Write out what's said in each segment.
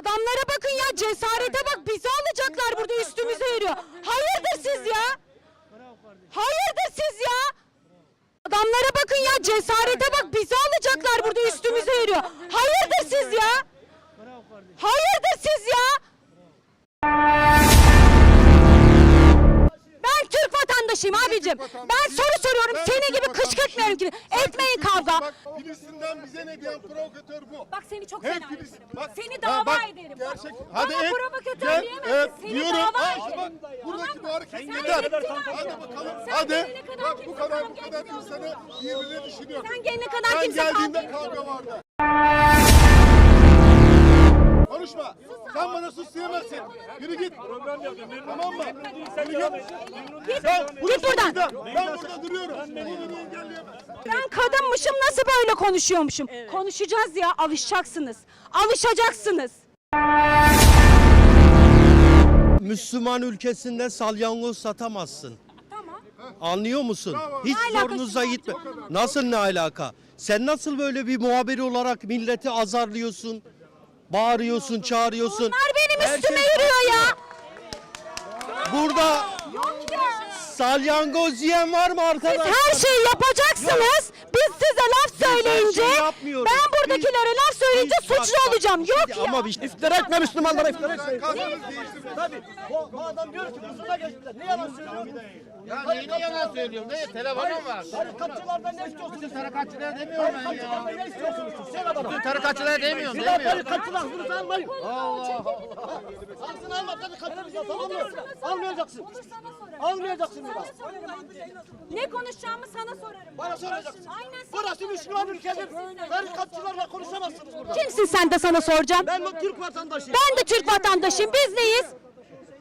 Adamlara bakın ya cesarete bak bizi alacaklar burada üstümüze yürüyor. Hayırdır siz ya? Hayırdır siz ya? Adamlara bakın ya cesarete bak bizi alacaklar burada üstümüze yürüyor. Hayırdır siz ya? Hayırdır siz ya? Abicim. Ben soru soruyorum. Senin gibi kışkırtmıyorum ki. Etmeyin kavga. Bak Filistin'den bize ne diyen provokatör bu. Bak seni çok fena ederim. Bak, Seni dava bak, ederim. Gerçek. Bana Hadi et. provokatör diyemezsin. Seni dava ederim. buradaki bu hareket Sen yeter. Hadi bakalım. Sen Hadi. Bak bu kadar bu kadar insanı birbirine düşünüyor. Sen gelene kadar Sen kimse kavga geldiğinde etmiyordu. kavga vardı. Konuşma. Sen bana sus diyemezsin. Yürü git. Tamam mı? Yürü git. Sen Git buradan. Ben burada duruyorum. Bunu beni engelleyemezsin. Ben kadınmışım nasıl böyle konuşuyormuşum? Konuşacağız ya alışacaksınız. Alışacaksınız. Müslüman ülkesinde salyangoz satamazsın. Tamam. Anlıyor musun? Hiç Ne alakası zorunuza var? gitme. Nasıl ne alaka? Sen nasıl böyle bir muhabir olarak milleti azarlıyorsun? Bağırıyorsun, çağırıyorsun. Onlar benim Herkes- üstüme yürüyor ya. Burada salyangoz yiyen var mı Siz her şeyi yapacaksınız. Biz size laf söyleyince ben buradakilere laf söyleyince suçlu bak, olacağım. Yok ya. Ama bir iftira etme Müslümanlara iftira etme. Tabii. Bu, bu adam diyor ki Musul'a geçtiler. Ne yalan söylüyor? Ya neyini yalan söylüyorum? Ne? Telefonum var. Tarikatçılardan ne istiyorsunuz? Tarikatçılar demiyorum ben ya. Tarikatçılardan ne istiyorsunuz? Sen adamı. Tarikatçılar demiyorum. Bir daha Demiyorum. tarikatçılar hakkınızı almayın. Allah Allah. Hakkını alma tarikatçınızla tamam mı? Almayacaksın. Almayacaksın bir daha. Ne konuşacağımı sana sorarım. Bana soracaksın. Burası. Müslüman ülkedir. Tarikatçılarla konuşamazsınız burada. Kimsin sen de sana soracağım. Ben bu Türk vatandaşıyım. Ben de Türk vatandaşıyım. Biz neyiz?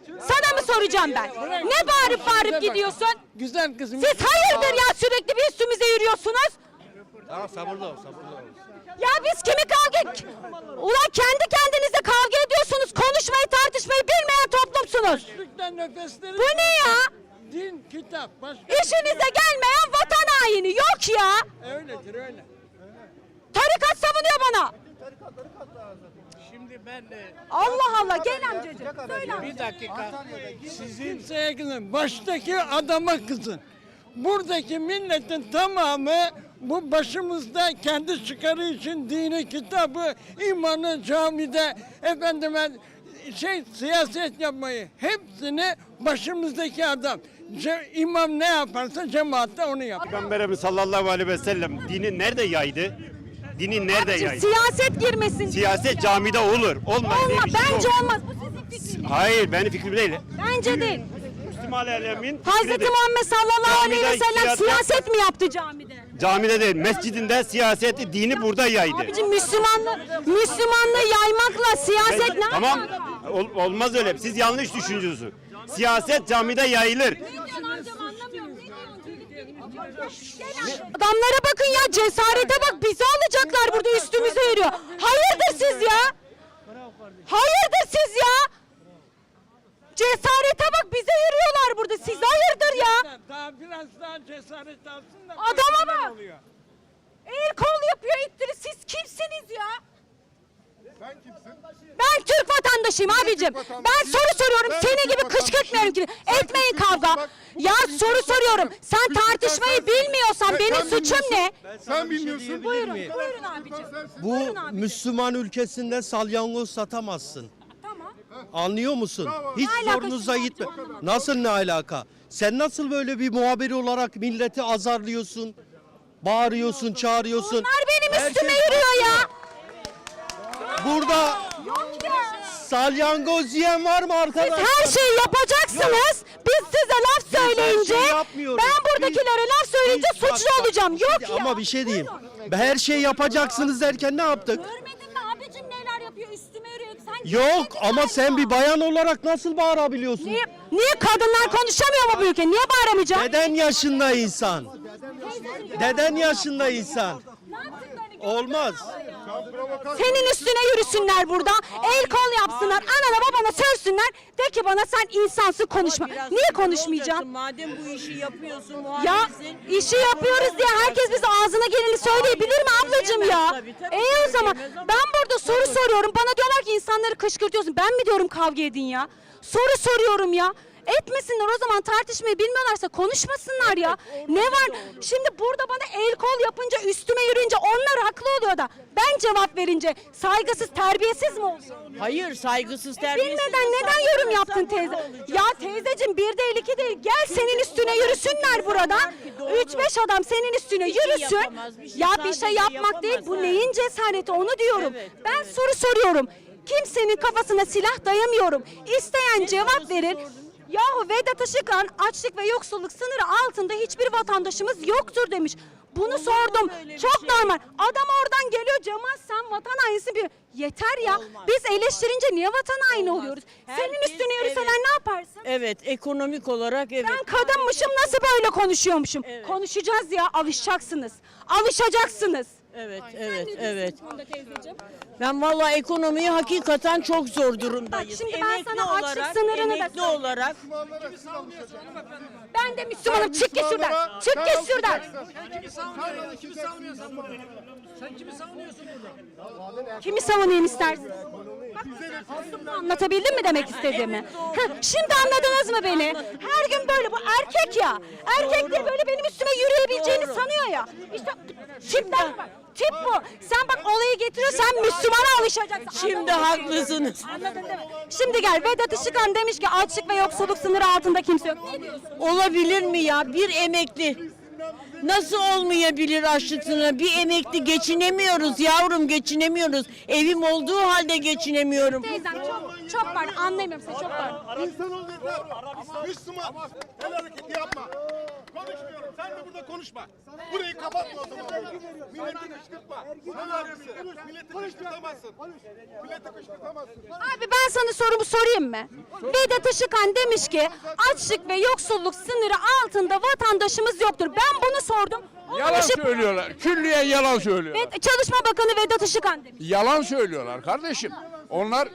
Sana mı soracağım ben? Ne bağırıp bağırıp gidiyorsun? Güzel kızım. Siz hayırdır ya sürekli bir üstümüze yürüyorsunuz? Tamam sabırlı ol, sabırlı ol. Ya biz kimi kavga... Ulan kendi kendinize kavga ediyorsunuz. Konuşmayı tartışmayı bilmeyen toplumsunuz. Türk'ten nefesleri. Bu ne ya? Din, kitap, başka. İşinize gelmeyen vatan haini. Yok ya. Öyledir öyle. Tarikat savunuyor bana. Şimdi ben de Allah Allah gel amcacığım. Söyle amca. bir dakika. Sizin kimseye kızın. Baştaki adama kızın. Buradaki milletin tamamı bu başımızda kendi çıkarı için dini kitabı, imanı camide efendime şey siyaset yapmayı hepsini başımızdaki adam. İmam ne yaparsa cemaatte onu yapar. Peygamberimiz sallallahu aleyhi ve sellem dini nerede yaydı? Dini nerede yaydı? Siyaset girmesin. Siyaset camide olur. Olmaz Olma, şey bence yok. olmaz. Bu sizin fikriniz. Hayır benim fikrim değil. Bence değil. Müslüman alemin Hazreti fikridir. Muhammed sallallahu aleyhi ve sellem siyaset- siyaset mi yaptı camide? Camide değil, mescidinde siyaseti, dini burada yaydı. Abicim Müslümanlığı, Müslümanlığı yaymakla siyaset ne Tamam, ol- olmaz öyle. Siz yanlış düşünüyorsunuz. Siyaset camide yayılır. Adamlara bakın ya cesarete bak bizi alacaklar burada üstümüze yürüyor. Hayırdır siz ya? Hayırdır siz ya? Cesarete bak bize yürüyorlar burada. Siz hayırdır ya? Daha biraz daha cesaret alsın da. Adama bak. oluyor. El kol yapıyor ittiri. Siz kimsiniz ya? Sen kimsin? Ben Türk vatandaşıyım abicim. Ben soru soruyorum. Kışkırtmıyorum ki. Etmeyin kavga. Bak, Ya soru soruyorum. Sen tartışmayı bilmiyorsan benim suçum ne? Sen bilmiyorsun. Buyurun. Buyurun abicim. Bu Buyurun abicim. Müslüman ülkesinde salyangoz satamazsın. Tamam. Anlıyor musun? Hiç Ne alakası zorunuza var? gitme. Nasıl ne alaka? Sen nasıl böyle bir muhabir olarak milleti azarlıyorsun? Bağırıyorsun, çağırıyorsun. Onlar benim Herkes- üstüme yürüyor ya. Burada salyangoz yiyen var mı Siz arkadaşlar? her şeyi yapacaksınız. Biz size laf her söyleyince şeyi yapmıyoruz. ben buradakilere laf söyleyince Biz- suçlu bak, olacağım. bir şey Yok ya. Ama bir şey diyeyim. Her şey yapacaksınız derken ne yaptık? Görmedin mi abicim neler yapıyor üstüme yürüyor. Sen Yok görmedin ama galiba. sen bir bayan olarak nasıl bağırabiliyorsun? Niye, niye kadınlar konuşamıyor mu bu ülke? Niye bağıramayacağım? Deden yaşında insan. Deden yaşında insan. Olmaz. Senin üstüne yürüsünler burada. El kol yapsınlar. Anana babana sövsünler. De ki bana sen insansın konuşma. Biraz Niye konuşmayacağım? olacaksın. Madem bu işi yapıyorsun, Ya muhalifsin. işi yapıyoruz diye herkes bize ağzına geleni söyleyebilir mi ablacığım ya? Tabii, tabii İyi o zaman söyleyemez ama- ben burada soru soruyorum. Bana diyorlar ki insanları kışkırtıyorsun. Ben mi diyorum kavga edin ya? Soru soruyorum ya. Etmesinler o zaman tartışmayı bilmiyorlarsa konuşmasınlar ya. Ne var? Şimdi burada bana el kol yapınca üstüme yürüyünce onlar haklı oluyor da ben cevap verince saygısız terbiyesiz mi oluyor? Hayır, saygısız terbiyesiz. Bilmeden neden yorum yaptın burada teyze? Ya teyzeciğim bir değil iki değil gel senin üstüne yürüsünler burada. doğru. Üç beş adam senin üstüne şey yürüsün. şey Ya bir şey yapmak değil bu neyin cesareti onu diyorum. Ben soru soruyorum. Kimsenin kafasına silah dayamıyorum. İsteyen cevap verir. Yahu Vedat Işıkhan açlık ve yoksulluk sınırı altında hiçbir vatandaşımız yoktur demiş. Bunu sordum. öyle bir Çok şey? normal. Adam oradan geliyor Cemal sen vatan hainisin bir. Yeter ya. Olmaz. Biz eleştirince niye vatan haini Olmaz. oluyoruz? Senin Herkes- üstüne yürüseler evet. ne yaparsın? Evet, ekonomik olarak evet. Ben kadınmışım nasıl böyle konuşuyormuşum? Evet. Konuşacağız ya alışacaksınız. Alışacaksınız. Evet, evet, evet. Bu konuda teyzeciğim. Ben vallahi ekonomiyi hakikaten çok zor durumdayız. Bak şimdi ben sana açlık sınırını da emekli söyleyeyim. olarak Ben de Müslümanım. Çık git şuradan. Çık git şuradan. Kimi savunayım istersin? Anlatabildim mi demek istediğimi? Heh, şimdi anladınız mı beni? Her gün böyle bu erkek ya. Erkek de böyle benim üstüme yürüyebileceğini sanıyor ya. İşte bak. Tip bu. Sen bak olayı getiriyorsan Müslümana alışacaksın. Şimdi haklısınız. Anladın değil mi? Şimdi gel Vedat Işıkhan demiş ki açlık ve yoksulluk sınırı altında kimse yok. Ne diyorsun? Olabilir mi ya bir emekli? Nasıl olmayabilir açlık sınırı? Bir emekli geçinemiyoruz yavrum geçinemiyoruz. Evim olduğu halde geçinemiyorum. Teyzem çok çok var anlamıyorum seni çok var. İnsan ol yeter. Müslüman. El hareketi yapma. Konuşmuyorum. Sen de burada konuşma. Burayı kapatma o zaman. Milleti kışkırtma. Sen haklısın. Milleti kışkırtamazsın. Milleti kışkırtamazsın. Abi ben sana sorumu sorayım mı? Vedat Işıkhan demiş ki açlık ve yoksulluk sınırı altında vatandaşımız yoktur. Ben bunu sordum. O Yalan demiş- söylüyorlar. Külliyen yalan söylüyorlar. Ve Çalışma Bakanı Vedat Işıkhan demiş. Yalan söylüyorlar kardeşim. Onlar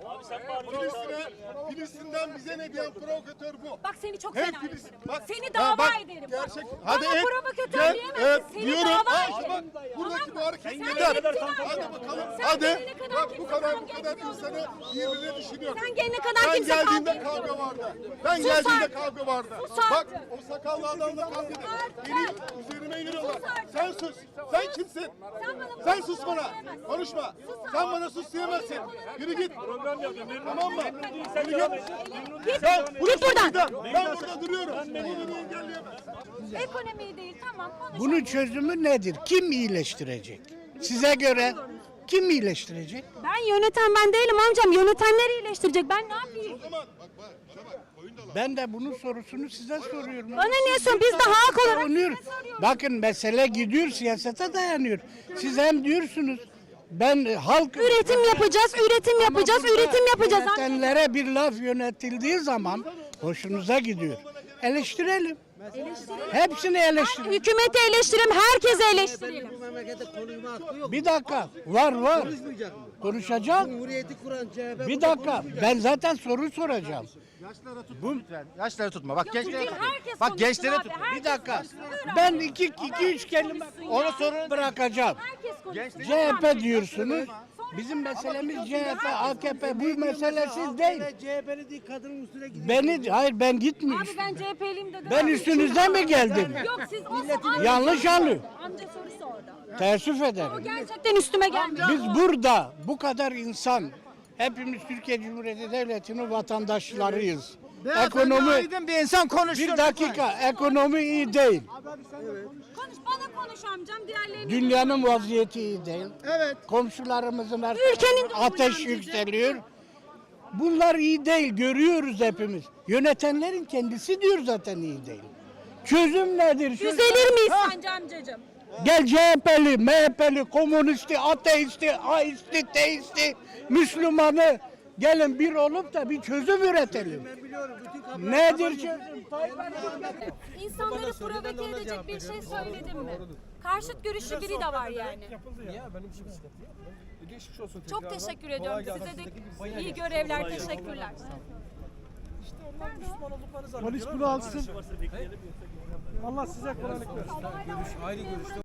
Provokatör bu bak. Filistin'e, Filistin'den bize ne diyen provokatör bu. Bak seni çok fena ederim. Bak, Seni ha, dava bak, ederim. Gerçek. Hadi Hadi et. provokatör Gel, diyemezsin. evet, Seni diyorum. dava Ha, ederim. bak, buradaki bu hareket Sen yeter. gittin abi. Hadi bakalım. Sen Hadi. gelene kadar Bak bu kimse kadar kavga bu kadar etmiyordu. insanı birbirine düşünüyor. Sen gelene kadar Ben kimse kavga geldiğimde etmiyordu. kavga vardı. Ben Sus geldiğimde artık. kavga vardı. Sus Bak artık. o sakallı adamla kavga edin. Artık. Benim üzerime yürüyorlar. Sus artık. Sen sus. Sen kimsin? Sen bana Sen sus bana. diyemezsin. Konuşma. Sus Sen bana sus diyemezsin. Yürü git. Tamam mı? Git. Git, Ben git buradan. Ben burada duruyorum. Bunu beni engelleyemez. Ekonomiyi değil tamam konuş. Bunun çözümü nedir? Kim iyileştirecek? Size göre kim iyileştirecek? Ben yöneten ben değilim amcam. Yönetenleri iyileştirecek. Ben ne yapayım? Ben de bunun sorusunu size soruyorum. Bana niye sor? Biz de hak olarak size soruyoruz. Bakın mesele gidiyor siyasete dayanıyor. Siz hem diyorsunuz ben e, halk Üretim yapacağız, üretim yapacağız, Ama burada üretim yapacağız. Yönetenlere bir laf yönetildiği zaman hoşunuza gidiyor. Eleştirelim. Hepsini eleştirelim. Hükümeti eleştirelim, herkesi eleştirelim. Bir dakika. Var var. Konuşacak. Bir dakika. Ben zaten soru soracağım. Yaşları tutma. Bak gençlere Değil, tutma. herkes Bak konuşsun gençlere abi, tut. herkes Bir dakika. konuşsun. Ben iki, iki üç kelime Onu sorun. bırakacağım. Herkes konuşsun. CHP diyorsunuz. Bizim meselemiz CHP, AKP. Bu meselesiz değil. CHP'li değil kadının üstüne gidiyor. Beni hayır ben gitmiyorum. Abi ben CHP'liyim dedim. Ben abi. üstünüzden mi geldim? Yok siz o amca- Yanlış anlıyor. Amca sorusu orada. Teessüf O ederim. gerçekten üstüme geldi. Biz burada bu kadar insan hepimiz Türkiye Cumhuriyeti Devleti'nin vatandaşlarıyız. Ekonomi bir insan konuşuyor. bir dakika ekonomi iyi değil. Konuş bana konuş amcam diğerlerini. Dünyanın vaziyeti iyi değil. Evet. Komşularımızın her Ülkenin ateş yükseliyor. Bunlar iyi değil görüyoruz hepimiz. Yönetenlerin kendisi diyor zaten iyi değil. Çözüm nedir? Çözüm- Düzelir miyiz Ha, sence amcacığım? Gel CHP'li, MHP'li, komünisti, ateisti, aisti, teisti, Müslümanı gelin bir olup da bir çözüm üretelim. Nedir çözüm? İnsanları provoke edecek bir şey söyledim mi? Karşıt görüşlü biri de var yani. Geçmiş olsun Çok teşekkür ediyorum. Size de iyi görevler. Teşekkürler. Polis bunu alsın. Allah size kolaylık versin.